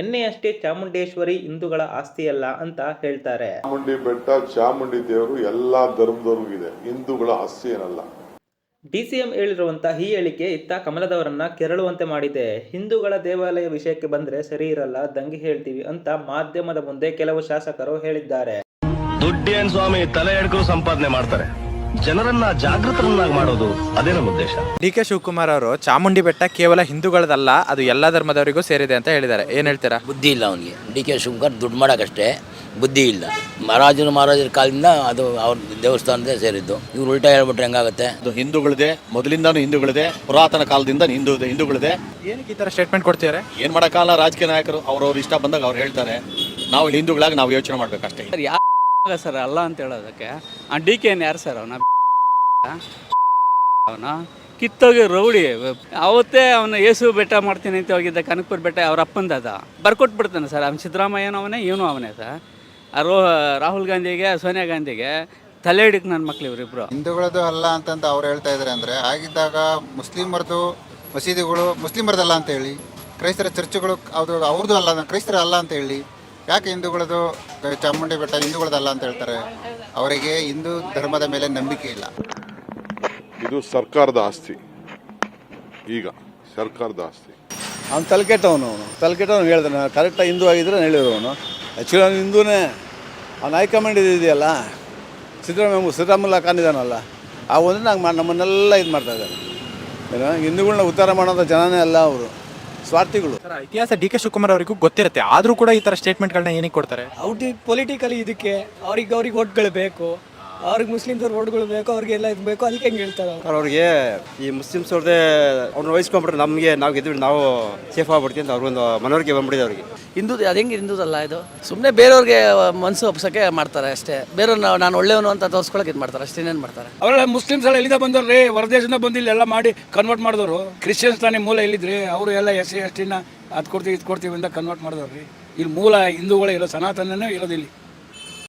ನಿನ್ನೆಯಷ್ಟೇ ಚಾಮುಂಡೇಶ್ವರಿ ಹಿಂದೂಗಳ ಆಸ್ತಿಯಲ್ಲ ಅಂತ ಹೇಳ್ತಾರೆ. ಚಾಮುಂಡಿ ಬೆಟ್ಟ ಚಾಮುಂಡಿ ದೇವರು ಎಲ್ಲಾ ಧರ್ಮದವ್ರಿಗೂ ಇದೆ. ಹಿಂದೂಗಳ ಆಸ್ತಿ ಏನಲ್ಲ. ಡಿಸಿಎಂ ಹೇಳಿರುವಂತ ಈ ಹೇಳಿಕೆ ಇತ್ತ ಕಮಲದವರನ್ನ ಕೆರಳುವಂತೆ ಮಾಡಿದೆ. ಹಿಂದೂಗಳ ದೇವಾಲಯ ವಿಷಯಕ್ಕೆ ಬಂದ್ರೆ ಸರಿ ಇರಲ್ಲ ದಂಗೆ ಹೇಳ್ತೀವಿ ಅಂತ ಮಾಧ್ಯಮದ ಮುಂದೆ ಕೆಲವು ಶಾಸಕರು ಹೇಳಿದ್ದಾರೆ. ದುಡ್ಡೇನ್ ಸ್ವಾಮಿ ತಲೆ ಎಡ್ಕರು ಸಂಪಾದನೆ ಮಾಡ್ತಾರೆ. ಜನರನ್ನ ಜಾಗೃತರನ್ನಾಗಿ ಮಾಡೋದು ಅದೇ ನಮ್ಮ ಉದ್ದೇಶ. ಡಿ ಕೆ ಶಿವಕುಮಾರ್ ಅವರು ಚಾಮುಂಡಿ ಬೆಟ್ಟ ಕೇವಲ ಹಿಂದೂಗಳದಲ್ಲ ಅದು ಎಲ್ಲ ಧರ್ಮದವರಿಗೂ ಸೇರಿದೆ ಅಂತ ಹೇಳಿದ್ದಾರೆ. ಏನ್ ಹೇಳ್ತೀರಾ? ಬುದ್ಧಿ ಇಲ್ಲ ಅವನಿಗೆ. ಡಿ ಕೆ ಶಿವಕುಮಾರ್ ದುಡ್ಡು ಮಾಡೋಕ್ಕಷ್ಟೇ ಬುದ್ಧಿ ಇಲ್ಲ. ಮಹಾರಾಜರು ಮಹಾರಾಜರ ಕಾಲದಿಂದ ಅದು ಅವ್ರ ದೇವಸ್ಥಾನದೇ ಸೇರಿದ್ದು. ಇವ್ರು ಉಲ್ಟಾ ಹೇಳ್ಬಿಟ್ರೆ ಹೆಂಗಾಗುತ್ತೆ? ಅದು ಹಿಂದೂಗಳಿದೆ. ಮೊದಲಿಂದಾನು ಹಿಂದೂಗಳಿದೆ. ಪುರಾತನ ಕಾಲದಿಂದ ಹಿಂದೂ ಹಿಂದೂಗಳಿದೆ. ಏನಕ್ಕೆ ಈ ತರ ಸ್ಟೇಟ್ಮೆಂಟ್ ಕೊಡ್ತಿದ್ದಾರೆ? ಏನ್ ಮಾಡಕ್ಕಾಗಲ್ಲ ರಾಜಕೀಯ ನಾಯಕರು. ಅವ್ರವ್ರ ಇಷ್ಟ ಬಂದಾಗ ಅವ್ರು ಹೇಳ್ತಾರೆ. ನಾವು ಹಿಂದೂಗಳಾಗಿ ನಾವು ಯೋಚನೆ ಮಾಡ್ಬೇಕಷ್ಟೇ. ಸರ್, ಅಲ್ಲ ಅಂತ ಹೇಳೋದಕ್ಕೆ. ಆ, ಡಿ ಕೆ ಯಾರು ಸರ್ ಅವನ? ಅವನ? ಕಿತ್ತೋಗಿ ರೌಡಿ. ಅವತ್ತೇ ಅವನು ಏಸು ಬೆಟ್ಟ ಮಾಡ್ತೀನಿ ಅಂತ ಹೋಗಿದ್ದ ಕನಕಪುರ ಬೆಟ್ಟ ಅವ್ರ ಅಪ್ಪಂದದ ಬರ್ಕೊಟ್ಬಿಡ್ತಾನೆ ಸರ್. ಅವ್ನು ಸಿದ್ದರಾಮಯ್ಯನೂ ಅವನೇ, ಇವನು ಅವನೇ ಸರ್. ರೋ, ರಾಹುಲ್ ಗಾಂಧಿಗೆ, ಸೋನಿಯಾ ಗಾಂಧಿಗೆ ತಲೆ ಹಿಡಿಕ್ ನನ್ನ ಮಕ್ಳು ಇವರಿಬ್ರು ಹಿಂದೂಗಳದ್ದು ಅಲ್ಲ ಅಂತಂತ ಅವ್ರು ಹೇಳ್ತಾ ಇದ್ದಾರೆ ಅಂದರೆ, ಆಗಿದ್ದಾಗ ಮುಸ್ಲಿಮರದು ಮಸೀದಿಗಳು ಮುಸ್ಲಿಮರದಲ್ಲ ಅಂತ ಹೇಳಿ, ಕ್ರೈಸ್ತರ ಚರ್ಚ್ಗಳು ಅವ್ರದ್ದು ಅವ್ರದ್ದು ಅಲ್ಲ, ಕ್ರೈಸ್ತರ ಅಲ್ಲ ಅಂತ ಹೇಳಿ ಯಾಕೆ ಹಿಂದೂಗಳದು ಚಾಮುಂಡಿ ಬೆಟ್ಟ ಹಿಂದೂಗಳದಲ್ಲ ಅಂತ ಹೇಳ್ತಾರೆ? ಅವರಿಗೆ ಹಿಂದೂ ಧರ್ಮದ ಮೇಲೆ ನಂಬಿಕೆ ಇಲ್ಲ. ಇದು ಸರ್ಕಾರದ ಆಸ್ತಿ. ಈಗ ಸರ್ಕಾರದ ಆಸ್ತಿ. ಅವ್ನು ತಲೆಕೆಟ್ಟವನು ಅವನು. ತಲೆಕೆಟ್ಟವನು ಹೇಳಿದ್ರೆ ಕರೆಕ್ಟಾಗಿ ಹಿಂದೂ ಆಗಿದ್ರೆ ಹೇಳಿರೋನು ಆ್ಯಕ್ಚುಲಿ ಅವ್ನು ಹಿಂದೂನೇ. ಅವ್ನು ಹೈಕಮಾಂಡ್ ಇದೆಯಲ್ಲ? ಸಿದ್ದರಾಮಯ್ಯ ಸಿದ್ದರಾಮಯ್ಯ ಖಾನ್ ಇದಾನಲ್ಲ ಆ ಒಂದು ನಂಗೆ ನಮ್ಮನ್ನೆಲ್ಲ ಇದು ಮಾಡ್ತಾ ಇದ್ದಾರೆ. ಏನೋ ಹಿಂದೂಗಳನ್ನ ಉದ್ಧಾರ ಮಾಡೋಂಥ ಜನನೇ ಅಲ್ಲ ಅವರು. ಸ್ವಾರ್ಥಿಗಳು. ಸರ್, ಇತಿಹಾಸ ಡಿ ಕೆ ಶಿವಕುಮಾರ್ ಅವರಿಗೂ ಗೊತ್ತಿರುತ್ತೆ. ಆದ್ರೂ ಕೂಡ ಈ ತರ ಸ್ಟೇಟ್ಮೆಂಟ್ಗಳನ್ನ ಏನಕ್ಕೆ ಕೊಡ್ತಾರೆ? ಔಟಿ ಪೊಲಿಟಿಕಲಿ ಇದಕ್ಕೆ ಅವ್ರಿಗೆ ಅವ್ರಿಗೆ ಓಟ್ಗಳು ಬೇಕು. ಅವ್ರಿಗೆ ಮುಸ್ಲಿಮ್ದವ್ರು ಓಟ್ಗಳು ಬೇಕು ಅವ್ರಿಗೆಲ್ಲ ಇದು ಬೇಕು ಅದಕ್ಕೆ ಹೆಂಗೆ ಹೇಳ್ತಾರೆ ಅವ್ರು. ಅವ್ರಿಗೆ ಈ ಮುಸ್ಲಿಮ್ಸ್ ಅವ್ರದ್ದೇ ಅವ್ರನ್ನ ವಹಿಸ್ಕೊಂಡ್ಬಿಟ್ರೆ ನಮಗೆ ನಾವು ಗೆದ್ದು ನಾವು ಸೇಫ್ ಆಗ್ಬಿಡ್ತೀವಿ ಅಂತ ಅವ್ರಿಗೊಂದು ಮನವರಿಕೆ ಬಂದ್ಬಿಟ್ಟಿದೆ ಅವ್ರಿಗೆ. ಹಿಂದೂ ಅದು ಹೆಂಗೆ ಹಿಂದೂದಲ್ಲ ಇದು? ಸುಮ್ಮನೆ ಬೇರೆಯವ್ರಿಗೆ ಮನಸ್ಸು ಒಪ್ಸೋಕ್ಕೆ ಮಾಡ್ತಾರೆ ಅಷ್ಟೇ. ಬೇರೆಯವ್ರು ನಾನು ಒಳ್ಳೆಯವನು ಅಂತ ತೋರಿಸ್ಕೊಳಕ್ಕೆ ಇದು ಮಾಡ್ತಾರೆ ಅಷ್ಟೇ ಏನೇನು ಮಾಡ್ತಾರೆ? ಅವರೆಲ್ಲ ಮುಸ್ಲಿಮ್ಸ್ ಎಲ್ಲ ಎಲ್ಲಿಂದ ರೀ ಹೊರದೇಶದಿಂದ ಬಂದು ಎಲ್ಲ ಮಾಡಿ ಕನ್ವರ್ಟ್ ಮಾಡಿದವರು. ಕ್ರಿಶ್ಚಿಯನ್ಸ್ ತಾನೇ ಮೂಲ ಎಲ್ಲಿದ್ರಿ? ಅವರು ಎಲ್ಲ ಎಸ್ ಸಿ ಎಸ್ ಟಿನ ಅದು ಕೊಡ್ತೀವಿ ಇದು ಕೊಡ್ತೀವಿ ಅಂತ ಕನ್ವರ್ಟ್ ಮಾಡಿದವ್ರಿ ಇಲ್ಲಿ ಮೂಲ ಹಿಂದೂಗಳೇ ಇರೋ ಸನಾತನನೇ ಇರೋದಿಲ್ಲಿ